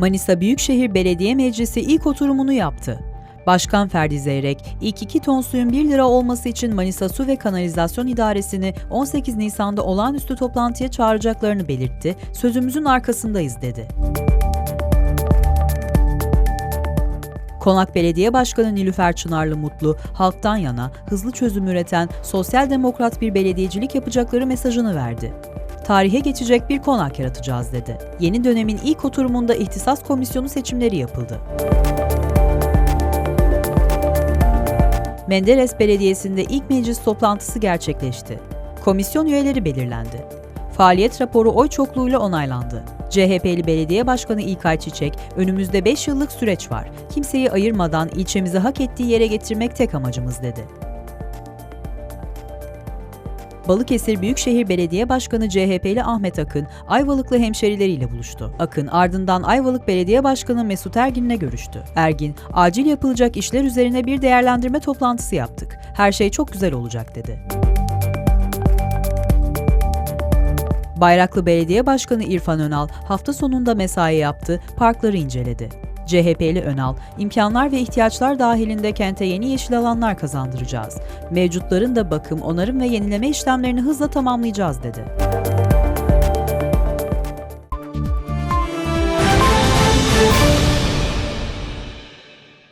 Manisa Büyükşehir Belediye Meclisi ilk oturumunu yaptı. Başkan Ferdi Zeyrek, ilk 2 ton suyun 1 lira olması için Manisa Su ve Kanalizasyon İdaresi'ni 18 Nisan'da olağanüstü toplantıya çağıracaklarını belirtti, sözümüzün arkasındayız dedi. Konak Belediye Başkanı Nilüfer Çınarlı Mutlu, halktan yana hızlı çözüm üreten sosyal demokrat bir belediyecilik yapacakları mesajını verdi. Tarihe geçecek bir konak yaratacağız dedi. Yeni dönemin ilk oturumunda ihtisas komisyonu seçimleri yapıldı. Menderes Belediyesi'nde ilk meclis toplantısı gerçekleşti. Komisyon üyeleri belirlendi. Faaliyet raporu oy çokluğuyla onaylandı. CHP'li Belediye Başkanı İlkay Çiçek, önümüzde 5 yıllık süreç var. Kimseyi ayırmadan ilçemizi hak ettiği yere getirmek tek amacımız dedi. Balıkesir Büyükşehir Belediye Başkanı CHP'li Ahmet Akın, Ayvalıklı hemşerileriyle buluştu. Akın ardından Ayvalık Belediye Başkanı Mesut Ergin'le görüştü. Ergin, acil yapılacak işler üzerine bir değerlendirme toplantısı yaptık. Her şey çok güzel olacak dedi. Bayraklı Belediye Başkanı İrfan Önal hafta sonunda mesai yaptı, parkları inceledi. CHP'li Önal, imkanlar ve ihtiyaçlar dahilinde kente yeni yeşil alanlar kazandıracağız. Mevcutların da bakım, onarım ve yenileme işlemlerini hızla tamamlayacağız dedi.